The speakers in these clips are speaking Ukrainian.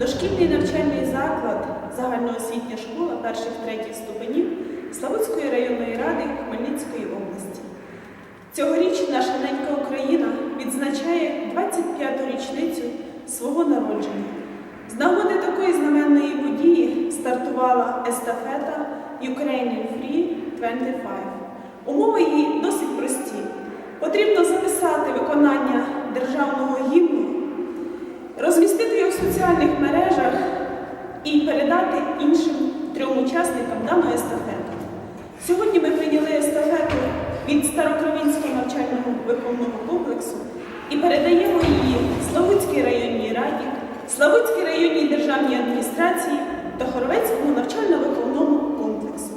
дошкільний навчальний заклад, загальноосвітня школа перших третіх ступенів Славутської районної ради Хмельницької області. Цьогоріч наша ненька Україна відзначає 25-ту річницю свого народження. З нагоди такої знаменної події стартувала естафета Ukrainian Free 25. Умови її досить прості. Потрібно записати виконання державного соціальних мережах і передати іншим трьом учасникам даної естафети. Сьогодні ми прийняли естафету від Старокровінського навчального виховного комплексу і передаємо її Славутській районній раді, Славутській районній державній адміністрації та Хоровецькому навчально-виховному комплексу.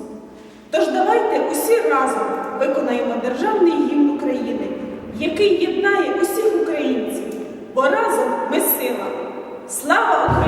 Тож давайте усі разом виконаємо державний гімн України, який єднає усіх українців, бо разом ми сила. Слава Україні!